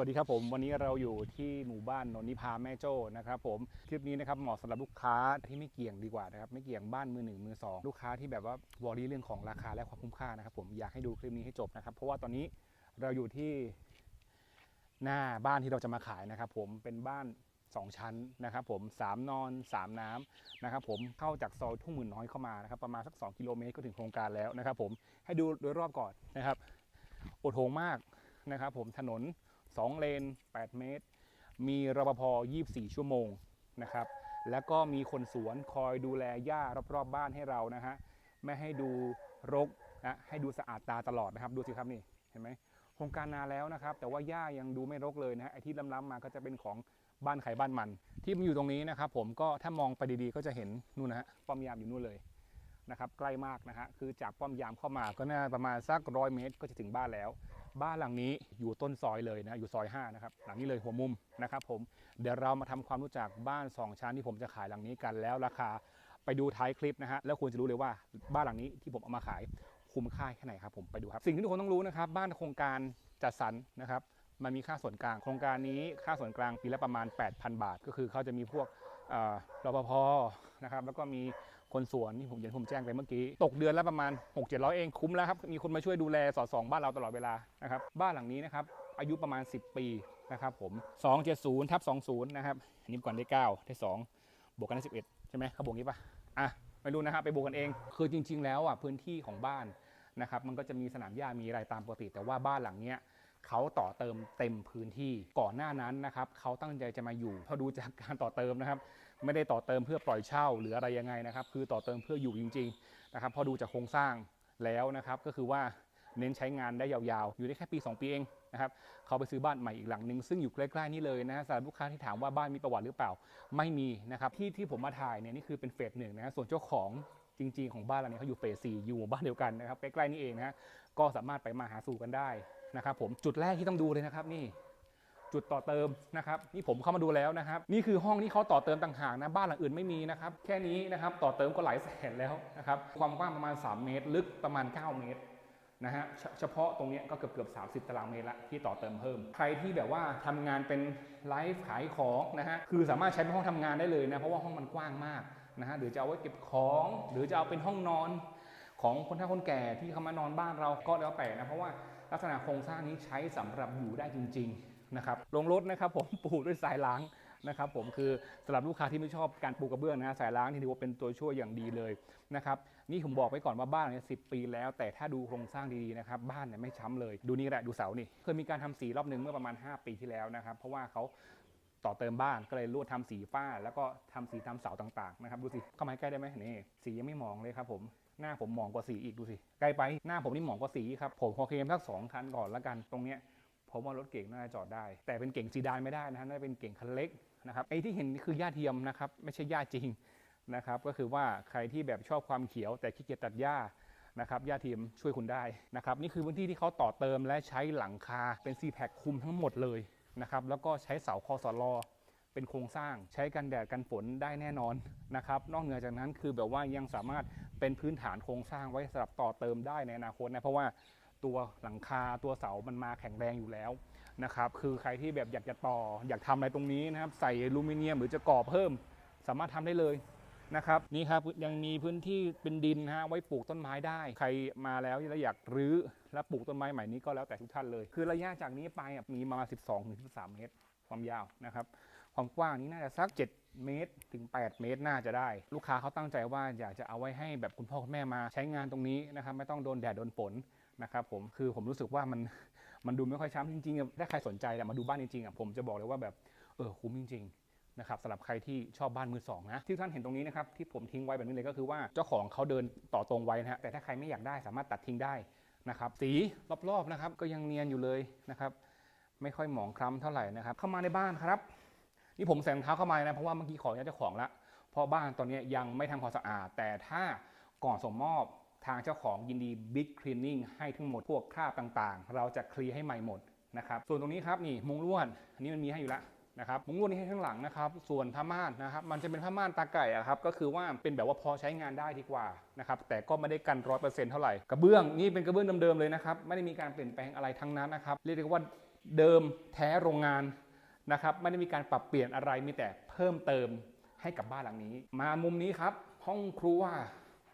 วัสดีครับผม วันนี้เราอยู่ที่หมู่บ้านนนนิพาแม่โจ้นะครับผมคลิปนี้นะครับเหมาะสำหรับลูกค้าที่ไม่เกี่ยงดีกว่านะครับไม่เกี่ยงบ้านมือหนึ่งมือสองลูกค้าที่แบบว่าวอรี่เรื่องของราคาและความคุ้มค่านะครับผมอยากให้ดูคลิปนี้ให้จบนะครับ เพราะว่าตอนนี้เราอยู่ที่หน้าบ้านที่เราจะมาขายนะครับ ผมเป็นบ้าน 2 ชั้นนะครับ ผม3นอน 3 น้ำนะครับ ผมเข้าจากซอยทุ่งหมื่นน้อยเข้ามานะครับประมาณสัก 2 กิโลเมตรก็ถึงโครงการแล้วนะครับ ผมให้ดูโดยรอบก่อนนะครับโอดโถงมากนะครับ ผมถนน 2 เลน 8 เมตร มีรปภ 24 ชั่วโมงนะครับ แล้วก็มีคนสวนคอยดูแลหญ้ารอบๆบ้านให้เรานะฮะ ไม่ให้ดูรกนะให้ดูสะอาดตาตลอดนะครับ ดูสิครับนี่ เห็นไหมโครงการนานแล้วนะครับ แต่ว่าหญ้ายังดูไม่รกเลยนะฮะ ไอ้ที่ล้ำๆมาก็จะเป็นของบ้านใครบ้านมัน ที่มันอยู่ตรงนี้นะครับ ผมก็ถ้ามองไปดีๆก็จะเห็นนู่นนะฮะ ป้อมยามอยู่นู่นเลยนะครับ ใกล้มากนะฮะ คือจากป้อมยามเข้ามาก็น่าประมาณสักร้อยเมตรก็จะถึงบ้านแล้ว บ้านหลังนี้อยู่ต้นซอยเลยนะอยู่ซอย5นะครับหลังนี้เลยหัวมุมนะครับผมเดี๋ยวเรามาทำความรู้จักบ้าน 2 ชั้นที่ผมจะขายหลังนี้กันแล้วราคาไปดูท้ายคลิปนะฮะแล้วคุณจะรู้เลยว่าบ้านหลังนี้ที่ผมเอามาขายคุ้มค่าแค่ไหนครับผมไปดูครับ สิ่งที่ทุกคนต้องรู้นะครับ บ้านโครงการจัดสรรนะครับมันมีค่าส่วนกลาง โครงการนี้ค่าส่วนกลางปีละประมาณ 8,000 บาท ก็คือเขาจะมีพวกเอ่อรปภนะครับแล้วก็มี คนสวนที่ผมอย่างที่ผมแจ้งไปเมื่อกี้ ตกเดือนละประมาณ 6 700 เองคุ้มแล้วครับ มีคนมาช่วยดูแลสอดส่องบ้านเราตลอดเวลานะครับบ้านหลังนี้นะครับอายุประมาณ 10 ปีนะครับผม 270ทับ20 นะครับ อันนี้ก่อนได้ 9 ได้ 2 บวกกันได้ 11 ใช่ไหมเขาบวกงี้ปะอะไม่รู้นะครับ ไปบวกกันเอง คือจริง ๆ แล้วอะพื้นที่ของบ้านนะครับ มันก็จะมีสนามหญ้ามีอะไรตามปกติ แต่ว่าบ้านหลังเนี้ย เขาต่อเติมเต็มพื้นที่ก่อนหน้านั้นนะครับเขาตั้งใจจะมาอยู่พอดูจากการต่อเติมนะครับไม่ได้ต่อเติมเพื่อปล่อยเช่าหรืออะไรยังไงนะครับ คือต่อเติมเพื่ออยู่จริงๆนะครับพอดูจากโครงสร้างแล้วนะครับก็คือว่าเน้นใช้งานได้ยาวๆ อยู่ได้แค่ปี 2 ปีเองนะครับเขาไปซื้อบ้านใหม่อีกหลังหนึ่งซึ่งอยู่ใกล้ๆนี่เลยนะฮะสำหรับลูกค้าที่ถามว่าบ้านมีประวัติหรือเปล่าไม่มีนะครับที่ที่ผมมาถ่ายเนี่ยนี่คือเป็นเฟสหนึ่งนะฮะส่วนเจ้าของจริง ๆ ของบ้านหลังนี้เขาอยู่เฟสสี่อยู่หมู่บ้านเดียวกันนะครับใกล้ๆนี่เองนะก็สามารถไปมาหาสู่กันได้ นะครับผมจุดแรกที่ต้องดูเลยนะครับนี่จุดต่อเติมนะครับนี่ผมเข้ามาดูแล้วนะครับ นี่คือห้องที่เขาต่อเติมต่างหากนะบ้านหลังอื่นไม่มีนะครับแค่นี้นะครับต่อเติมก็หลายแสนแล้วนะครับความกว้างประมาณ 3 เมตร ลึกประมาณ 9 เมตรนะฮะเฉพาะตรงนี้ก็เกือบเกือบ30ตารางเมตรละที่ต่อเติมเพิ่ม ใครที่แบบว่าทำงานเป็นไลฟ์ขายของนะฮะคือสามารถใช้เป็นห้องทำงานได้เลยนะเพราะว่าห้องมันกว้างมากนะฮะหรือจะเอาไว้เก็บของ หรือจะเอาเป็นห้องนอนของคนเฒ่าคนแก่ที่เขามานอนบ้านเราก็แล้วแต่นะเพราะว่า ลักษณะโครงสร้างนี้ใช้สำหรับอยู่ได้จริงๆนะครับลงรถนะครับผมปูด้วยสายล้างนะครับผมคือสำหรับลูกค้าที่ไม่ชอบการปูกระเบื้องนะสายล้างที่ถือว่าเป็นตัวช่วยอย่างดีเลยนะครับนี่ผมบอกไว้ก่อนว่าบ้านเนี่ยสิปีแล้ว แต่ถ้าดูโครงสร้างดีๆนะครับบ้านเนี่ยไม่ช้ำเลย ดูนี่แหละดูเสานี่เคยมีการทำสีรอบหนึ่งเมื่อประมาณ 5 ปีที่แล้วนะครับ เพราะว่าเขาต่อเติมบ้านก็เลยลวดทำสีฝ้า แล้วก็ทำสีทำเสาต่างๆนะครับดูสิเข้ามาใกล้ได้ไหมนี่สียังไม่มองเลยครับผม หน้าผมหมองกว่าสีอีกดูสิใกล้ไปหน้าผมนี่หมองกว่าสีครับผมขอเคลมสักสองคันก่อนละกันตรงเนี้ยผมว่ารถเก่งน่าจะจอดได้ แต่เป็นเก่งซีดานไม่ได้นะฮะน่าจะเป็นเก่งคันเล็กนะครับไอ้ที่เห็นนี่คือหญ้าเทียมนะครับไม่ใช่หญ้าจริงนะครับก็คือว่าใครที่แบบชอบความเขียว แต่ขี้เกียจตัดหญ้านะครับหญ้าเทียมช่วยคุณได้นะครับนี่คือพื้นที่ที่เขาต่อเติมและใช้หลังคาเป็นซีแพคคุมทั้งหมดเลยนะครับแล้วก็ใช้เสาคอสลอเป็นโครงสร้างใช้กันแดดกันฝนได้แน่นอนนะครับนอกเหนือจากนั้นคือแบบว่ายังสามารถ เป็นพื้นฐานโครงสร้างไว้สำหรับต่อเติมได้ในอนาคตนะเพราะว่าตัวหลังคาตัวเสามันมาแข็งแรงอยู่แล้วนะครับคือใครที่แบบอยากจะต่อ อยากทำอะไรตรงนี้นะครับ ใส่อลูมิเนียมหรือจะก่อเพิ่ม สามารถทำได้เลยนะครับนี่ครับยังมีพื้นที่เป็นดินนะฮะไว้ปลูกต้นไม้ได้ ใครมาแล้วแล้วอยากรื้อและปลูกต้นไม้ใหม่นี้ก็แล้วแต่ทุกท่านเลย คือระยะจากนี้ไปมีมา 12ถึง13 เมตร ความยาวนะครับ ความกว้างนี้น่าจะสัก7 เมตรถึง 8 เมตรน่าจะได้ ลูกค้าเขาตั้งใจว่าอยากจะเอาไว้ให้แบบคุณพ่อคุณแม่มาใช้งานตรงนี้นะครับไม่ต้องโดนแดดโดนฝนนะครับผมคือผมรู้สึกว่ามันมันดูไม่ค่อยช้ำจริงๆถ้าใครสนใจมาดูบ้านจริงๆอะผมจะบอกเลยว่าแบบเออคุ้มจริงๆนะครับสำหรับใครที่ชอบบ้านมือสองนะที่ท่านเห็นตรงนี้นะครับที่ผมทิ้งไว้แบบนี้เลยก็คือว่าเจ้าของเขาเดินต่อตรงไว้นะฮะแต่ถ้าใครไม่อยากได้สามารถตัดทิ้งได้นะครับสีรอบๆนะครับก็ยังเนียนอยู่เลยนะครับไม่ค่อยหมองคล้ำเท่าไหร่นะครับเข้ามาในบ้านครับ นี่ผมใส่รองเท้าเข้ามานะเพราะว่าเมื่อกี้ขออนุญาตเจ้าของละเพราะบ้านตอนนี้ยังไม่ทำความสะอาด แต่ถ้าก่อนส่งมอบทางเจ้าของยินดีบิ๊กคลีนนิ่งให้ทั้งหมดพวกคราบต่างๆ เราจะเคลียร์ให้ใหม่หมดนะครับส่วนตรงนี้ครับนี่มุงลวดอันนี้มันมีให้อยู่แล้วนะครับมุงลวดนี่ให้ข้างหลังนะครับส่วนผ้าม่านนะครับมันจะเป็นผ้าม่านตาไก่อะครับก็คือว่าเป็นแบบว่าพอใช้งานได้ดีกว่านะครับแต่ก็ไม่ได้กันร้อยเปอร์เซ็นต์เท่าไหร่กระเบื้องนี่เป็นกระเบื้องเดิมๆเลยนะครับไม่ได้มีการเปลี่ยนแปลงอะไรทั้งนั้นนะครับเรียกได้ว่าเดิมแท้โรงงาน นะครับไม่ได้มีการปรับเปลี่ยนอะไรมีแต่เพิ่มเติมให้กับบ้านหลังนี้ มามุมนี้ครับ ห้องครัว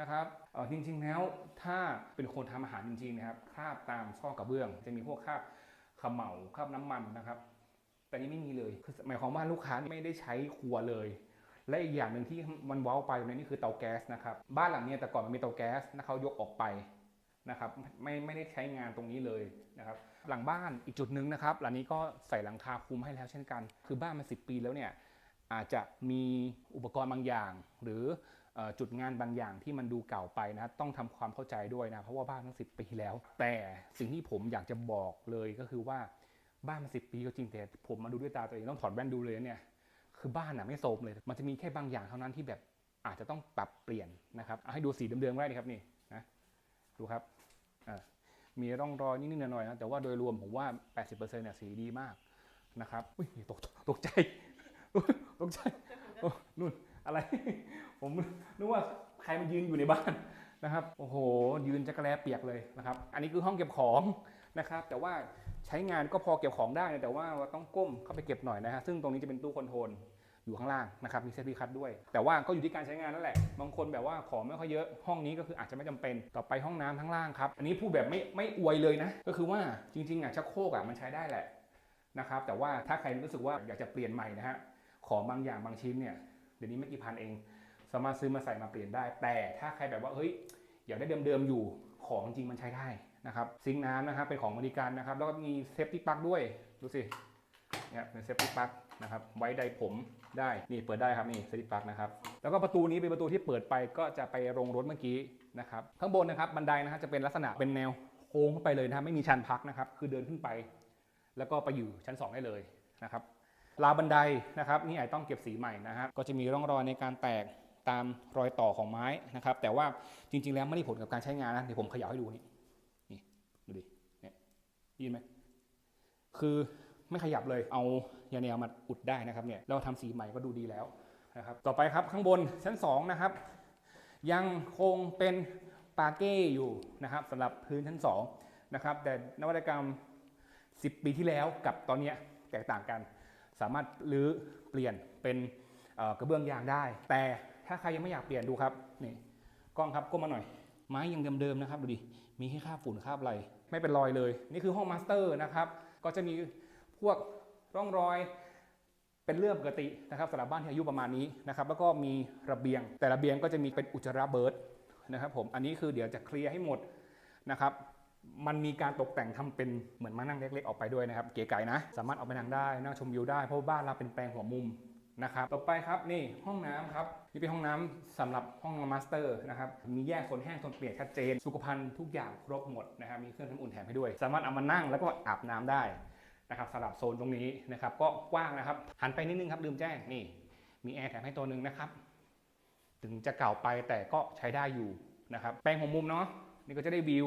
นะครับเออจริงๆแล้วถ้าเป็นคนทำอาหารจริงๆนะครับคราบตามซอกกระเบื้อง จะมีพวกคราบขมเหลาคราบน้ำมันนะครับ แต่นี่ไม่มีเลยคือหมายความว่าลูกค้าไม่ได้ใช้ครัวเลย และอีกอย่างหนึ่งที่มันว้าไปตรงนี้นี่คือเตาแก๊สนะครับบ้านหลังนี้แต่ก่อนมันมีเตาแก๊สนะเขายกออกไปนะครับไม่ไม่ได้ใช้งานตรงนี้เลยนะครับ หลังบ้านอีกจุดหนึ่งนะครับหลังนี้ก็ใส่หลังคาคลุมให้แล้วเช่นกัน คือบ้านมันสิปีแล้วเนี่ยอาจจะมีอุปกรณ์บางอย่าง หรือจุดงานบางอย่างที่มันดูเก่าไปนะต้องทำความเข้าใจด้วยนะเพราะว่าบ้านมันสิปีแล้ว แต่สิ่งที่ผมอยากจะบอกเลยก็คือว่าบ้านมันสิปีก็จริงแต่ผมมาดูด้วยตาตัวเองต้องถอดแว่นดูเลยเนี่ยคือบ้านน่ะไม่โทรมเลย มันจะมีแค่บางอย่างเท่านั้นที่แบบอาจจะต้องปรับเปลี่ยนนะครับเอาให้ดูสีเดิมๆได้เลยครับนี่นะดูครับ มีร่องรอยนิดๆหน่อยๆนะแต่ว่าโดยรวมผมว่า 80%เนี่ยสีดีมากนะครับอุ้ยตกตกใจตกใจนู่นอะไร ผมนึกว่าใครมันยืนอยู่ในบ้านนะครับโอ้โห ยืนจักรแลเปียกเลยนะครับ อันนี้คือห้องเก็บของนะครับ แต่ว่าใช้งานก็พอเก็บของได้แต่ว่าต้องก้มเข้าไปเก็บหน่อยนะฮะซึ่งตรงนี้จะเป็นตู้คอนโทรล อยู่ข้างล่างนะครับมีเซฟตี้คัทด้วย แต่ว่าก็อยู่ที่การใช้งานนั่นแหละ บางคนแบบว่าของไม่ค่อยเยอะห้องนี้ก็คืออาจจะไม่จำเป็นต่อไปห้องน้ำทั้งล่างครับ อันนี้พูดแบบไม่ไม่อวยเลยนะ ก็คือว่าจริงๆอะชักโครกอะมันใช้ได้แหละนะครับแต่ว่าถ้าใครรู้สึกว่าอยากจะเปลี่ยนใหม่นะฮะของบางอย่างบางชิ้นเนี่ยเดี๋ยวนี้ไม่กี่พันเอง สามารถซื้อมาใส่มาเปลี่ยนได้ แต่ถ้าใครแบบว่าเฮ้ยอยากได้เดิมๆอยู่ของจริงมันใช้ได้นะครับซิงค์น้ำนะครับเป็นของบริการนะครับแล้วก็มีเซฟตี้ปลั๊กด้วยดูสิ เนี่ยเป็นเซฟตี้ปลั๊กนะครับไว้ใดผมได้นี่เปิดได้ครับนี่เซฟตี้ปลั๊กนะครับแล้วก็ประตูนี้เป็นประตูที่เปิดไปก็จะไปโรงรถเมื่อกี้นะครับข้างบนนะครับบันไดนะฮะจะเป็นลักษณะเป็นแนวโค้งเข้าไปเลยนะครับไม่มีชันพักนะครับคือเดินขึ้นไป แล้วก็ไปอยู่ชั้น 2 ได้เลยนะครับราวบันไดนะครับนี่ไอต้องเก็บสีใหม่นะครับก็จะมีร่องรอยในการแตกตามรอยต่อของไม้นะครับ แต่ว่าจริง ๆ แล้วไม่ได้ผลกับการใช้งานนะเดี๋ยวผมขย่าให้ดูนี่นี่ดูดิเนี่ยยินไหมคือ ไม่ขยับเลยเอายาแนวมาอุดได้นะครับเนี่ยเราทำสีใหม่ก็ดูดีแล้วนะครับต่อไปครับข้างบนชั้น2นะครับยังคงเป็นปาเก้อยู่นะครับสำหรับพื้นชั้น2นะครับแต่นวัตกรรม 10 ปีที่แล้วกับตอนนี้แตกต่างกัน สามารถรื้อเปลี่ยนเป็นกระเบื้องยางได้ แต่ถ้าใครยังไม่อยากเปลี่ยนดูครับนี่กล้องครับก้มมาหน่อย ไม้ยังเดิมๆนะครับดูดิมีแค่คราบฝุ่นคราบอะไรไม่เป็นรอยเลย นี่คือห้องมาสเตอร์นะครับก็จะมี พวกร่องรอยเป็นเรื่องปกตินะครับสำหรับบ้านที่อายุประมาณนี้นะครับ แล้วก็มีระเบียง แต่ระเบียงก็จะมีเป็นอุจจาระเบิร์ดนะครับผมอันนี้คือเดี๋ยวจะเคลียร์ให้หมดนะครับมันมีการตกแต่งทำเป็นเหมือนมานั่งเล็กๆออกไปด้วยนะครับ เก๋ไก่นะ สามารถเอาไปนั่งได้นั่งชมวิวได้เพราะว่าบ้านเราเป็นแปลงหัวมุมนะครับต่อไปครับนี่ห้องน้ำครับนี่เป็นห้องน้ำสำหรับห้องมาสเตอร์นะครับมีแยกโซนแห้งโซนเปียกชัดเจน สุขภัณฑ์ทุกอย่างครบหมดนะครับมีเครื่องทำอุ่นแถมให้ด้วย สามารถเอามานั่งแล้วก็อาบน้ำได้ นะครับสำหรับโซนตรงนี้นะครับก็กว้างนะครับ หันไปนิดนึงครับลืมแจ้งนี่ มีแอร์แถมให้ตัวหนึ่งนะครับ ถึงจะเก่าไปแต่ก็ใช้ได้อยู่นะครับ แปลงหัวมุมเนาะนี่ก็จะได้วิว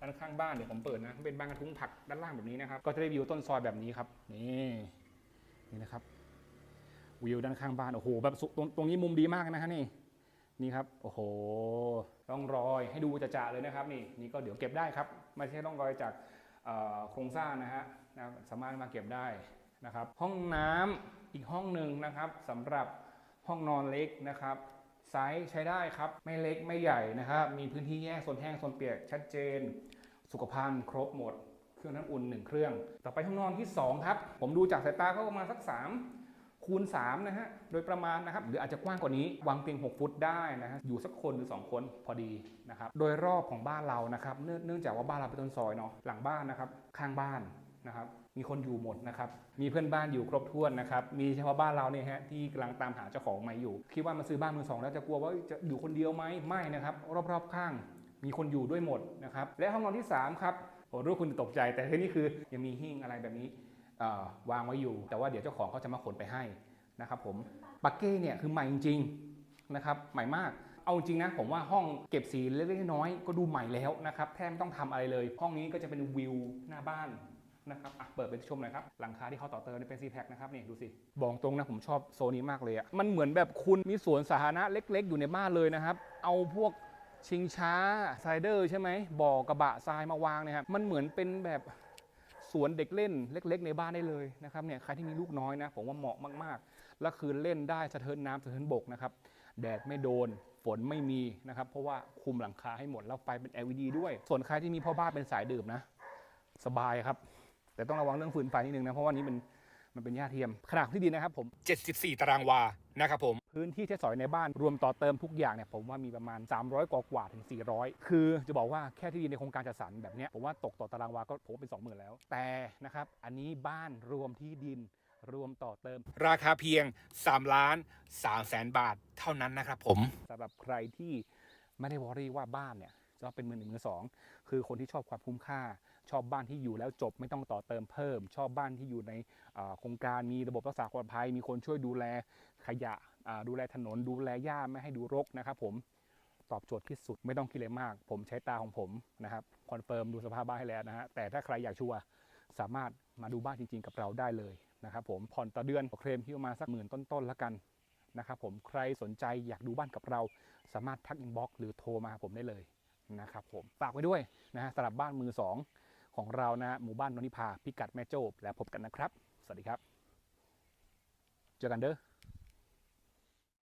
ด้านข้างบ้านเดี๋ยวผมเปิดนะเป็นบ้านกระทุ้งผักด้านล่างแบบนี้นะครับ ก็จะได้วิวต้นซอยแบบนี้ครับนี่นี่นะครับวิวด้านข้างบ้านโอ้โหแบบสุตรงตรงนี้มุมดีมากนะฮะนี่นี่ครับโอ้โหร่องรอยให้ดูจะๆเลยนะครับ นี่นี่ก็เดี๋ยวเก็บได้ครับไม่ใช่ร่องรอยจากโครงสร้างนะฮะ นะสามารถมาเก็บได้นะครับ ห้องน้ำอีกห้องหนึ่งนะครับสำหรับห้องนอนเล็กนะครับไซส์ใช้ได้ครับ ไม่เล็กไม่ใหญ่นะครับ มีพื้นที่แยกโซนแห้งโซนเปียกชัดเจน สุขภัณฑ์ครบหมด เครื่องน้ำอุ่น 1 เครื่อง ต่อไปห้องนอนที่ 2 ครับ ผมดูจากสายตาก็ประมาณสัก 3 คูณ3นะฮะ โดยประมาณนะครับ หรืออาจจะกว้างกว่านี้ วางเตียง 6 ฟุตได้นะฮะ อยู่สักคนหรือ 2 คนพอดีนะครับ โดยรอบของบ้านเรานะครับ เนื่องจากว่าบ้านเราเป็นต้นซอยเนาะ หลังบ้านนะครับ ข้างบ้าน นะครับ มีคนอยู่หมดนะครับ มีเพื่อนบ้านอยู่ครบถ้วนนะครับ มีเฉพาะบ้านเราเนี่ยฮะที่กำลังตามหาเจ้าของใหม่อยู่ คิดว่ามาซื้อบ้านมือสองแล้วจะกลัวว่าจะอยู่คนเดียวไหมไม่นะครับ รอบๆข้าง มีคนอยู่ด้วยหมดนะครับ และห้องนอนที่3ครับผมรู้คุณตกใจ แต่ที่นี่คือยังมีหิ้งอะไรแบบนี้วางไว้อยู่ แต่ว่าเดี๋ยวเจ้าของเขาจะมาขนไปให้นะครับผมปักเก้เนี่ยคือใหม่จริงๆนะครับใหม่มากเอาจริงนะผมว่าห้องเก็บสีเล็กๆน้อยๆก็ดูใหม่แล้วนะครับแทบไม่ต้องทำอะไรเลย ห้องนี้ก็จะเป็นวิวหน้าบ้าน นะครับอะเปิดไปชมหน่อยครับ หลังคาที่เขาต่อเติมเป็นซีแพคนะครับนี่ดูสิ บอกตรงนะผมชอบโซนนี้มากเลยอะมันเหมือนแบบคุณมีสวนสาธารณะเล็ก ๆ อยู่ในบ้านเลยนะครับ เอาพวกชิงช้าไซเดอร์ใช่ไหมบ่อกระบะทรายมาวางนะครับ มันเหมือนเป็นแบบสวนเด็กเล่นเล็ก ๆ ในบ้านได้เลยนะครับเนี่ยใครที่มีลูกน้อยนะผมว่าเหมาะมากๆ แล้วคือเล่นได้สะเทินน้ำสะเทินบกนะครับแดดไม่โดนฝนไม่มีนะครับ เพราะว่าคุมหลังคาให้หมดแล้วไฟเป็น LED ด้วย ส่วนใครที่มีพ่อบ้านเป็นสายดื่มนะ สบายครับ แต่ต้องระวังเรื่องฟืนไฟนิดนึงนะเพราะว่านี้มันมันเป็นหญ้าเทียมขนาดที่ดินนะครับผม 74 ตารางวานะครับผม พื้นที่ใช้สอยในบ้านรวมต่อเติมทุกอย่างเนี่ยผมว่ามีประมาณ 300 กว่ากว่าถึง 400 คือจะบอกว่าแค่ที่ดินในโครงการจัดสรรแบบเนี้ยผมว่าตกต่อตารางวาก็ผมว่าเป็น 20,000 แล้ว แต่นะครับอันนี้บ้านรวมที่ดินรวมต่อเติม ราคาเพียง3ล้าน3แสนบาทเท่านั้นนะครับผมสำหรับใครที่ไม่ได้วอรี่ว่าบ้านเนี่ย จะเป็นมือหนึ่งมือสองคือคนที่ชอบความคุ้มค่า ชอบบ้านที่อยู่แล้วจบไม่ต้องต่อเติมเพิ่ม ชอบบ้านที่อยู่ในโครงการมีระบบรักษาความปลอดภัย มีคนช่วยดูแลขยะดูแลถนน ดูแลหญ้าไม่ให้ดูรกนะครับผมตอบโจทย์ที่สุดไม่ต้องคิดอะไรมาก ผมใช้ตาของผมนะครับคอนเฟิร์มดูสภาพบ้านให้แล้วนะฮะแต่ถ้าใครอยากชัวร์สามารถมาดูบ้านจริง ๆ กับเราได้เลยนะครับผมผ่อนต่อเดือนเคลมที่ประมาณสักหมื่นต้นๆแล้วกันนะครับผมใครสนใจอยากดูบ้านกับเรา สามารถทักอินบ็อกซ์หรือโทรมาผมได้เลย นะครับผมฝากไว้ด้วยนะฮะสำหรับบ้านมือสองของเรานะหมู่บ้านนนิพาพิกัดแม่โจ้แล้วพบกันนะครับ สวัสดีครับ เจอกันเด้อ